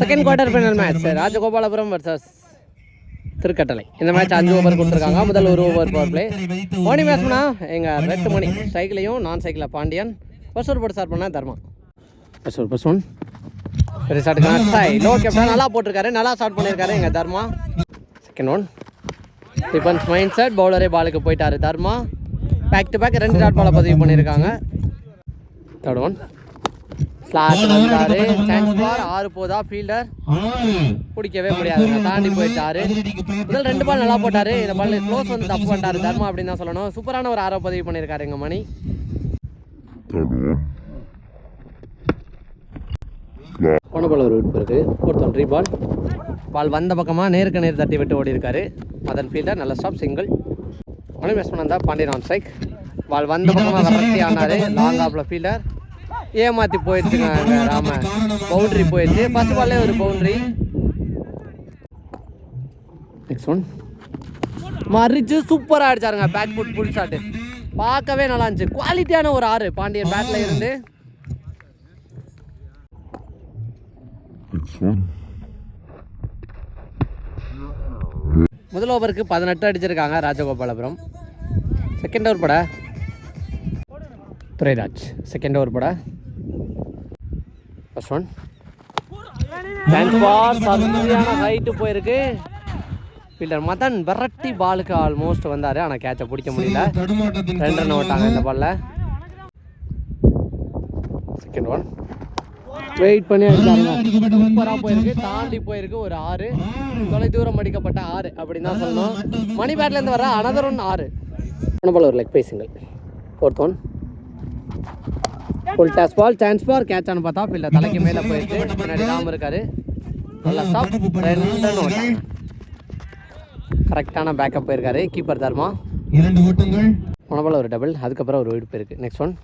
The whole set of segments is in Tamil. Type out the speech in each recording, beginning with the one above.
Second quarter final match Rajagopalapuram versus Thirukattalai. இந்த மேட்ச் அஞ்சு ஓவர் கொடுத்துருக்காங்க. முதல் ஒரு ஓவர் பவர் பிளே மணி மேட்ச்னா எங்கள் ரெட்டு மணி சைக்கிளையும் நான் சைக்கிளில் பாண்டியன். ஃபர்ஸ்ட் ஒரு போட்டு ஸ்டார்ட் பண்ணால் தர்மா ஃபர்ஸ்ட் ஒரு ஃபர்ஸ்ட் ஒன் ஸ்டார்ட் சாய் லோ கேப்டன் நல்லா போட்டிருக்காரு. நல்லா ஸ்டார்ட் பண்ணியிருக்காரு எங்கள் Dharma. Second one defence mind set பவுலரே பாலுக்கு போயிட்டாரு தர்மா. பேக் டு பேக் ரெண்டு டாட் பாலை பதிவு பண்ணியிருக்காங்க. தேர்ட் ஒன் ஸ்லாட் வந்தாரு. சான்ஸ் ஆறு போதா? ஃபீல்டர் பிடிக்கவே முடியாதுங்க தாண்டி ஆறு முதல் ரெண்டு பால் நல்லா போட்டாரு. இந்த பால் க்ளோஸ் வந்து தப்பு பண்ணிட்டாரு தர்மா அப்படின்னு தான் சொல்லணும். சூப்பரான ஒரு ஆரோ பதிவு பண்ணியிருக்காரு எங்க மணி. போன பால் ஒரு விட்டு இருக்கு ஃபோர்த் ஒன் பால் பால் வந்த பக்கமாக நேருக்கு நேர் தட்டி விட்டு ஓடி இருக்காரு மதன் ஃபீல்டர் நல்ல ஸ்டாப் சிங்கிள் மணி பேட்ஸ்மேன் இருந்தால் பாண்டியன் ஆன் ஸ்ட்ரைக் பால் வந்த பக்கமாக வரட்டி ஆனாரு. லாங் ஆஃப்ல ஃபீல்டர் ஏமாத்தி போயிடுச்சுங்க ராம. பவுண்டரி போயிடுச்சு. ஃபர்ஸ்ட் பால்லே ஒரு பவுண்டரி நெக்ஸ்ட் ஒன் மறிச்சு சூப்பராக அடிச்சாருங்க பேக் ஃபுட் ஃபுல் ஷாட்டு பார்க்கவே நல்லா இருந்துச்சு. குவாலிட்டியான ஒரு ஆறு பாண்டியன் பேட்ல இருந்து. முதல் ஓவருக்கு பதினெட்டு அடிச்சிருக்காங்க ராஜகோபாலபுரம். செகண்ட் ஓவர் பட. துரைராஜ் செகண்ட் ஓவர் பட. ஃபர்ஸ்ட் ஒன் சரியான ஹைட்டு போயிருக்கு. ஃபீல்டர் மதன் விரட்டி பாலுக்கு ஆல்மோஸ்ட் வந்தார். ஆனால் கேட்சை பிடிக்க முடியல. ரெண்டு ரன் ஓட்டாங்க இந்த பால்ல செகண்ட் ஒன் வெயிட் பண்ணி சூப்பராக போயிருக்கு. தாண்டி போயிருக்கு ஒரு ஆறு. தொலை தூரம் அடிக்கப்பட்ட ஆறு அப்படின்னு தான் சொல்லணும். மணி பேட்லேருந்து வர அனதர் ஒன் ஆறு. பால் ஒரு leg bye single fourth one full toss ball chance ball catch ஆனு பார்த்தா ஃபீல்டர் தலைக்கு மேலே போயிடுச்சு. முன்னாடி ராம் இருக்காரு. நல்லா ஸ்டாப் ரெண்டு கரெக்டான பேக்கப் போயிருக்காரு. கீப்பர் தர்மா. இரண்டு ஓட்டங்கள். மொனபால் ஒரு டபுள் அதுக்கப்புறம் ஒரு வெயிட் போயிருக்கு. நெக்ஸ்ட் ஒன்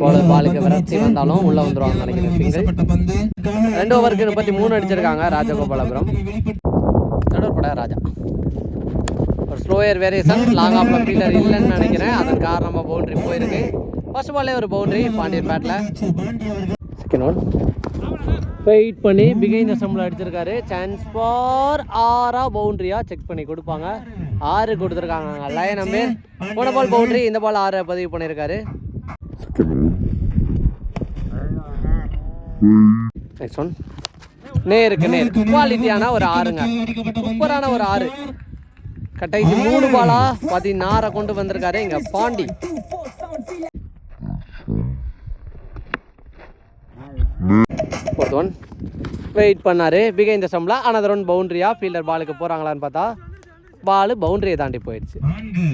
பாலர் பாலுக்கு விரட்டி வந்தாலும் உள்ள வந்துருவாங்க நினைக்கிறேன். சிங்கிள் ரெண்டு ஓவருக்கு முப்பத்தி மூணு அடிச்சிருக்காங்க. ராஜகோபாலபுரம். நடுவர் பட ராஜா. ஒரு ஸ்லோயர் வேரியேஷன் லாங் ஆஃப்ல ஃபீல்டர் இல்லைன்னு நினைக்கிறேன். அதன் காரணமாக பவுண்டரி போயிருக்கு. ஃபர்ஸ்ட் பால்லே ஒரு பவுண்டரி பாண்டியன் பேட்டில் அவர்கள் செகண்ட் ஒன் வெயிட் பண்ணி பிகைன் அசம்பிள் அடிச்சிருக்காரு. சான்ஸ் ஃபார் ஆறா பவுண்டரியா செக் பண்ணி கொடுப்பாங்க. ஆறு கொடுத்துருக்காங்க. லயன் நம்பர் போன பால் பவுண்டரி இந்த பால் ஆறு பதிவு பண்ணியிருக்காரு நெக்ஸ்ட் ஒன் நேருக்கு நேர். குவாலிட்டியான ஒரு ஆறுங்க. சூப்பரான ஒரு ஆறு. கடைசி மூணு பாலா பதினாறை கொண்டு வந்திருக்காரு இங்க பாண்டி. ஒன் வெயிட் பண்ணாரு. பிகை இந்த சம்பளா அனதர் ஒன் பவுண்டரியா ஃபீல்டர் பாலுக்கு போறாங்களான்னு பார்த்தா பால் பவுண்டரியை தாண்டி போயிடுச்சு.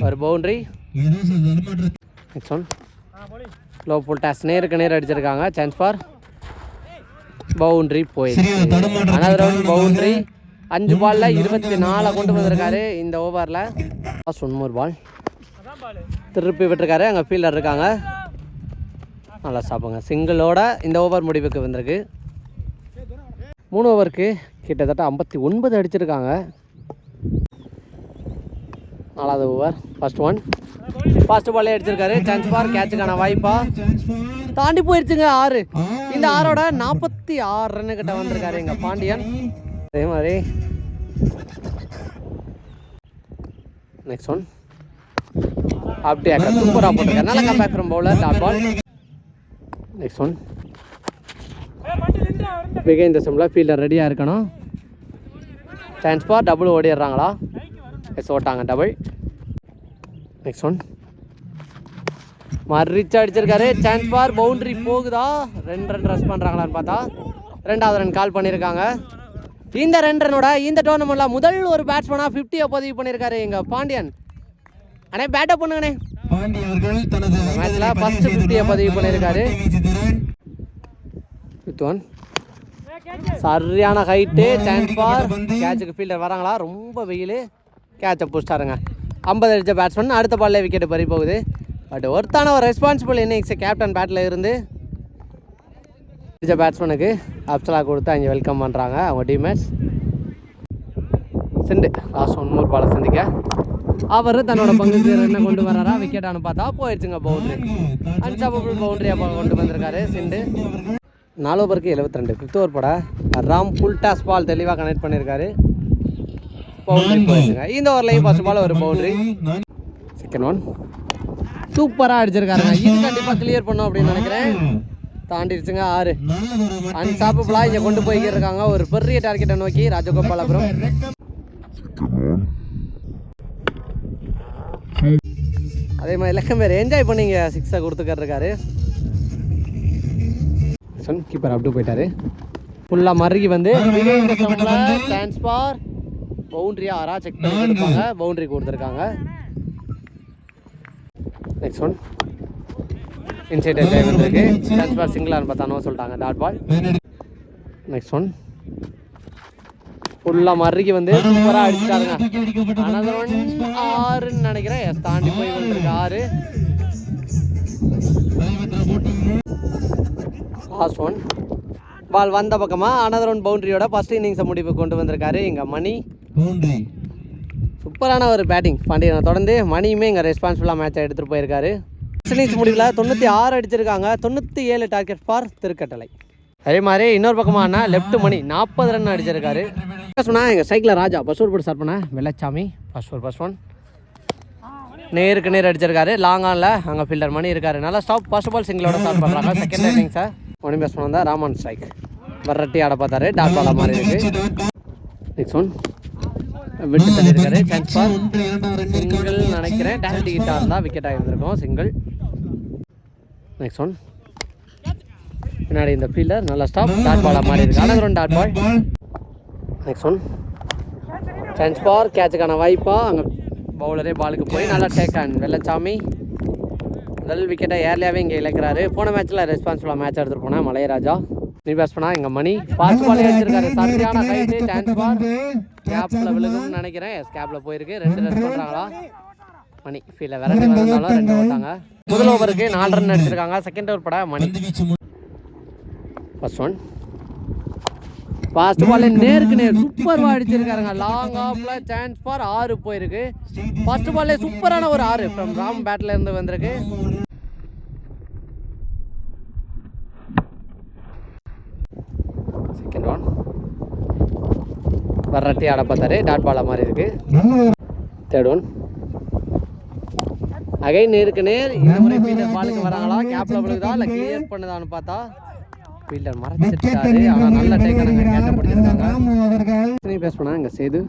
ஒரு boundary next one low full toss நேருக்கு நேர் அடிச்சிருக்காங்க. சான்ஸ் ஃபார் பவுண்டரி போயிடுச்சு. அனதர் ஒன் பவுண்டரி அஞ்சு பால்ல இருபத்தி நாலை கொண்டு வந்திருக்காரு இந்த ஓவரில் மோர் பால் திருப்பி விட்டுருக்காரு. அங்கே ஃபீல்டர் இருக்காங்க. நல்லா சாப்பிடுங்க. சிங்கிளோட இந்த ஓவர் முடிவுக்கு வந்திருக்கு. மூணு ஓவருக்கு கிட்டத்தட்ட ஐம்பத்தி ஒன்பது அடிச்சிருக்காங்க. நாலாவது ஓவர் ஃபர்ஸ்ட் ஒன் ஃபர்ஸ்ட் பாலே அடிச்சிருக்காரு. சான்ஸ் பார் கேட்சுக்கான வாய்ப்பா. தாண்டி போயிடுச்சுங்க ஆறு. இந்த ஆறோட நாற்பத்தி ஆறு ரன்னு கிட்ட வந்திருக்காரு எங்க பாண்டியன். அதே மாதிரி. நெக்ஸ்ட் ஒன் அப்படியே சூப்பராக போட்டிருக்காரு. நல்ல comeback from bowler dot ball next one பிகை இந்த சிம்மில் ஃபீல்டர் ரெடியாக இருக்கணும். சான்ஸ் பார் டபுள் ஓடிடுறாங்களா? எஸ் ஓட்டாங்க டபுள் நெக்ஸ்ட் ஒன் மறிச்சு அடிச்சிருக்காரு. சான்ஸ் பார் பவுண்டரி போகுதா? ரெண்டு ரன் ரஸ் பண்ணுறாங்களான்னு பார்த்தா. ரெண்டாவது ரன் கால் பண்ணியிருக்காங்க இந்த ரெண்டு ரனோட இந்த டோர்னமெண்ட்ல முதல் ஒரு பேட்ஸ்மேனாக ஃபிஃப்டியை பதிவு பண்ணியிருக்காரு எங்கள் பாண்டியன். அண்ணே பேட்டப் பண்ணுங்கண்ணே மேட்ச்ல ஃபர்ஸ்ட் ஃபிஃப்டியை பதிவு பண்ணியிருக்காரு ஃபிஃப்த் ஒன் சரியான ஹைட்டு சான்ஸ் பார் கேட்சுக்கு ஃபீல்டர் வராங்களா? ரொம்ப வெயில். கேட்சை புடிச்சிட்டாருங்க. ஐம்பது அடிச்ச பேட்ஸ்மேன் அடுத்த பால்ல விக்கெட் பறி போகுது. பட் ஒருத்தான ஒரு ரெஸ்பான்சிபிள் இன்னிங்ஸ் கேப்டன் பேட்டில் இருந்து அடிச்ச பேட்ஸ்மேனுக்கு அப்சலா கொடுத்து அங்கே வெல்கம் பண்ணுறாங்க அவங்க டீம்மேட்ஸ் சிண்டு. லாஸ்ட் ஒன் மூர் பாலை சந்திக்க. அவர் தன்னோட பங்குக்கு என்ன கொண்டு வராரா விக்கெட்டானு பார்த்தா போயிடுச்சுங்க பவுண்டரி அன்ஸ்டாப்பபிள் பவுண்டரியாக கொண்டு வந்திருக்காரு சிண்டு. நாலு ஓவருக்கு எழுபத்தி ரெண்டு ஃபிஃப்த் ஓவர் பட. ராம் ஃபுல் டாஸ் பால் தெளிவாக கனெக்ட் பண்ணியிருக்காரு பவுண்டரி போயிருங்க இந்த ஓவர்லையும் ஃபர்ஸ்ட் பால் ஒரு பவுண்டரி செகண்ட் ஒன் சூப்பராக அடிச்சிருக்காருங்க. இது கண்டிப்பாக கிளியர் பண்ணும் அப்படின்னு நினைக்கிறேன். தாண்டிடுச்சுங்க ஆறு. நல்லதொரு அன்சாப்பபிளாக இங்கே கொண்டு போய்க்கிட்டு இருக்காங்க. ஒரு பெரிய டார்கெட்டை நோக்கி ராஜகோபாலபுரம். அதே மாதிரி லக்கம் பேர் என்ஜாய் பண்ணீங்க. சிக்ஸை கொடுத்துக்கிட்டு இருக்காரு. சன் கீப்பர் அப்டு போயிட்டாரு. ஃபுல்லாக மருகி வந்து டிரான்ஸ்பார் பவுண்ட்ரியா ஆறா செக் பண்ணி கொடுப்பாங்க பவுண்ட்ரி கொடுத்துருக்காங்க. நெக்ஸ்ட் ஒன் இன்சைட் டைம் வந்திருக்கு. டிரான்ஸ்பார் சிங்கிளான்னு பார்த்தானோ சொல்லிட்டாங்க. டாட் பால் நெக்ஸ்ட் ஒன் ஃபுல்லாக மருகி வந்து சூப்பராக அடிச்சிட்டாருங்க. another one. ஆறுன்னு நினைக்கிறேன். எஸ் தாண்டி போய் வந்திருக்கு ஆறு லாஸ்ட் ஒன் பால் வந்த பக்கமா? அனதர் ஒன் பவுண்டரியோட ஃபர்ஸ்ட் இன்னிங்ஸை முடிவு கொண்டு வந்திருக்காரு இங்கே மணி. சூப்பரான ஒரு பேட்டிங் பாண்டியனை தொடர்ந்து மணியுமே இங்கே ரெஸ்பான்சிபிளாக மேட்சை எடுத்துகிட்டு போயிருக்காரு. இன்னிங்ஸ் முடிவில் தொண்ணூற்றி ஆறு அடிச்சிருக்காங்க. தொண்ணூற்றி ஏழு டார்கெட் ஃபார் திருக்கட்டளை. அதே மாதிரி இன்னொரு பக்கமான லெஃப்ட் மணி நாற்பது ரன் அடிச்சிருக்காரு. சொன்னா எங்கள் சைக்கிளில் ராஜா ஃபர்ஸ்ட் ஓவர் போட்டு ஸ்டார்ட் பண்ண Vellaichamy first over first one நேருக்கு நேர் அடிச்சிருக்காரு. லாங் ஆனில் அங்கே ஃபீல்டர் மணி இருக்காரு. நல்லா ஸ்டாப் ஃபர்ஸ்ட் பால் சிங்கிளோட ஸ்டார்ட் பண்ணுறாங்க second inning sir one batsman தான் ராமன் ஸ்ட்ரைக் வரட்டி ஆட பார்த்தாரு. டாட் பாலா மாதிரி இருக்கு. நெக்ஸ்ட் ஒன் விட்டு தள்ளியிருக்காரு சான்ஸ் பார் சிங்கிள் நினைக்கிறேன். டேரக்ட் கிட்ட இருந்தால் விக்கெட் ஆகியிருந்திருக்கும் சிங்கிள் நெக்ஸ்ட் ஒன் பின்னாடி இந்த ஃபீல்டர் நல்லா ஸ்டாப் டாட் பாலா மாதிரி இருக்கு. அனகரம் dot ball ball next one chance for கேட்சுக்கான வாய்ப்பா. அங்கே பவுலரே பாலுக்கு போய் நல்லா டேக் ஆன் வெள்ளச்சாமி முதல் விக்கெட்டை ஏர்லியாகவே இங்கே இழக்கிறாரு. போன மேட்ச்சில் ரெஸ்பான்சிபிளாக மேட்ச் எடுத்துகிட்டு போனேன் மலையராஜா. நீ பேஸ் பண்ணா எங்கள் மணி. பாஸ்ட் பாலே வச்சிருக்காரு சரியான ஹைட்டு சான்ஸ் பார் கேப்பில் விழுகும்னு நினைக்கிறேன். எஸ் கேப்பில் போயிருக்கு. ரெண்டு ரன் பண்ணுறாங்களா மணி. ஃபீல்டில் விரட்டி வந்தாலும் ரெண்டு ஓட்டாங்க. முதல் ஓவருக்கு நாலு ரன் அடிச்சிருக்காங்க செகண்ட் ஓவர் பட மணி. ஃபர்ஸ்ட் ஒன் ஃபாஸ்ட் பால் நேருக்கு நேர் சூப்பராக அடிச்சிருக்காருங்க. லாங் ஆஃப்ல சான்ஸ் ஃபார் ஆறு போயிருக்கு. ஃபர்ஸ்ட் பால்லே சூப்பரான ஒரு ஆறு ஃப்ரம் ராம் பேட்ல இருந்து வந்திருக்கு. செகண்ட் ஒன் வரட்டி ஆட பார்த்தாரு. டாட் பாலா மாதிரி இருக்கு. தேர்ட் ஒன் அகைன் நேருக்கு நேர். இந்த முறை ஃபீல்டர் பாலுக்கு வராங்களா? கேப்ல விழுகுதா? இல்லை கிளியர் பண்ணுதான்னு பார்த்தா? ஃபீல்டர் மறைச்சிட்டாரு ஆனால் நல்ல டேக்கனுங்க கேட்ட பிடிச்சிருக்காங்க பேஸ் பண்ணா இங்கே சேது.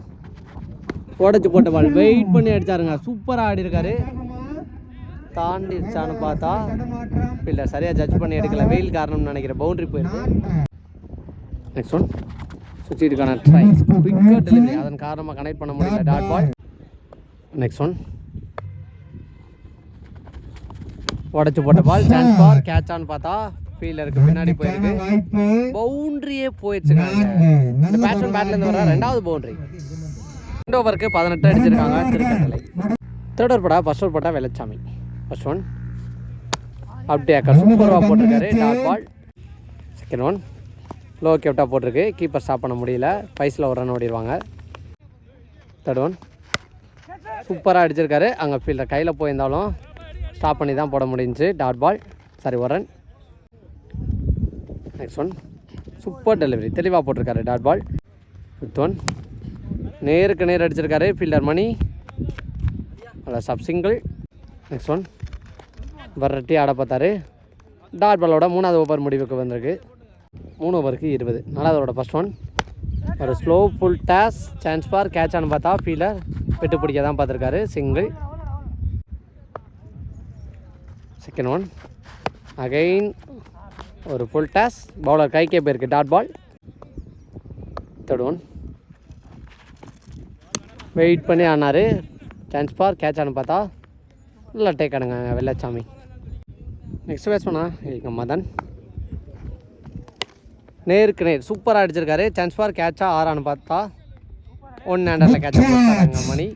உடச்சு போட்ட பால் வெயிட் பண்ணி அடிச்சாருங்க. சூப்பராக ஆடி இருக்காரு தாண்டிடுச்சான்னு பார்த்தா ஃபீல்டர் சரியாக ஜட்ஜ் பண்ணி எடுக்கல. வெயில் காரணம்னு நினைக்கிறேன் பவுண்டரி போயிருக்கு. நெக்ஸ்ட் ஒன் சுற்றிட்டுக்கான ட்ரை குயிக்காக டெலிவரி அதன் காரணமாக கனெக்ட் பண்ண முடியல. டாட் பால் நெக்ஸ்ட் ஒன் உடச்சு போட்ட பால் சான்ஸ் பார் கேட்ச் ஆன்னு பார்த்தா ஃபீல்டருக்கு பின்னாடி போயிருக்கு. பவுண்டரியே போயிடுச்சுங்க. இந்த பேட்ஸ்மேன் பேட்ல இருந்து வர ரெண்டாவது பவுண்டரி. ரெண்டு ஓவருக்கு பதினெட்டு அடிச்சிருக்காங்க திருக்கட்டளை. தேர்ட் ஓவர் படா ஃபர்ஸ்ட் ஓவர் பட்டா வெள்ளச்சாமி. ஃபர்ஸ்ட் ஒன் அப்படியே அக்கா சூப்பராக போட்டிருக்காரு. Dot ball second one low கேப்டாக போட்டிருக்கு. கீப்பர் ஸ்டாப் பண்ண முடியல. பைஸில் ஒரு ரன் ஓடிடுவாங்க தேர்ட் ஒன் சூப்பராக அடிச்சிருக்காரு. அங்கே ஃபீல்டர் கையில் போயிருந்தாலும் ஸ்டாப் பண்ணி தான் போட முடிஞ்சுச்சு. டாட் பால் சாரி ஒரு run next one super delivery தெளிவாக போட்டிருக்காரு டாட் பால் ஃபிஃப்த் ஒன் நேருக்கு நேர் அடிச்சிருக்காரு ஃபீல்டர் மணி. அதில் சப் சிங்கிள் நெக்ஸ்ட் ஒன் வரட்டி ஆட பார்த்தாரு. டாட் பாலோட மூணாவது ஓவர் முடிவுக்கு வந்திருக்கு. மூணு ஓவருக்கு இருபது. நாலாவதோட ஃபஸ்ட் ஒன் ஒரு slow full toss chance for catch ஆனு பார்த்தா ஃபீல்டர் விட்டு பிடிக்க தான் பார்த்துருக்காரு சிங்கிள் செகண்ட் ஒன் அகைன் ஒரு ஃபுல் டாஸ் பவுலர் கைக்கே போயிருக்கு. Dot ball third one wait பண்ணி ஆனார். Chance for. கேட்ச் ஆனு பார்த்தா நல்லா டேக் ஆனுங்க வெள்ளச்சாமி. நெக்ஸ்ட் பண்ணா எங்கள் மதன். நேருக்கு நேர். சூப்பராக அடிச்சிருக்காரு. சான்ஸ் பார் கேட்சா ஆறான்னு பார்த்தா ஒன் ஹேண்டரில் கேட்ச் போட்டாங்க மணி.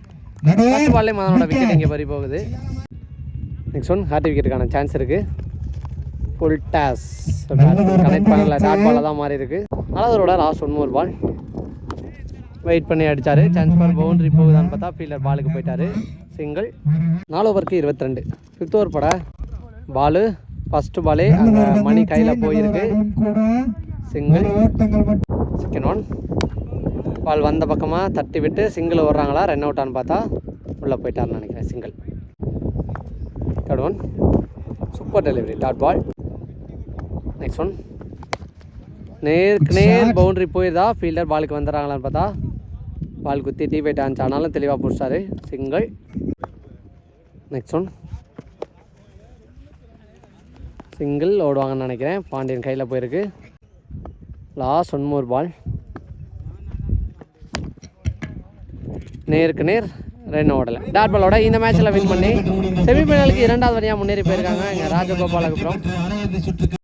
நடுவே ஃபர்ஸ்ட் பால்லே மதனோட விக்கெட் இங்கே பறி போகுது? நெக்ஸ்ட் ஒன் ஹார்ட் விக்கெட்டுக்கான சான்ஸ் இருக்கு. ஃபுல் டாஸ் கனெக்ட் பண்ணல. டாட் பாலாக தான் மாறி இருக்கு நாலாவதோட last one more ball wait பண்ணி அடிச்சாரு. சான்ஸ் ஃபார் பவுண்டரி போகுதான்னு பார்த்தா ஃபீல்டர் பாலுக்கு போயிட்டாரு. சிங்கிள் நாலு ஓவருக்கு இருபத்தி ரெண்டு ஃபிஃப்த் ஓவர் பட. பாலு ஃபஸ்ட்டு பாலே அங்கே மணி கையில் போயிருக்கு. சிங்கிள் செகண்ட் ஒன் பால் வந்த பக்கமாக தட்டி விட்டு சிங்கிள் வர்றாங்களா ரன் அவுட்டான்னு பார்த்தா உள்ளே போயிட்டாருன்னு நினைக்கிறேன். Single third one super delivery dot ball next one நேருக்கு நேர் பவுண்டரி போயிருதா? ஃபீல்டர் பாலுக்கு வந்துடுறாங்களான்னு பார்த்தா பால் குத்தி டீ பைட் ஆன்ஸ் ஆனாலும் தெளிவாக பிடிச்சாரு. சிங்கிள் நெக்ஸ்ட் ஒன் சிங்கிள் ஓடுவாங்கன்னு நினைக்கிறேன். பாண்டியன் கையில் போயிருக்கு. லாஸ்ட் ஒன் மோர் பால் நேருக்கு நேர் ரன் ஓடலை. டாட் பாலோட இந்த மேட்ச்சில் வின் பண்ணி செமிஃபைனலுக்கு இரண்டாவது வழியாக முன்னேறி போயிருக்காங்க எங்கள் சுற்றுக்கு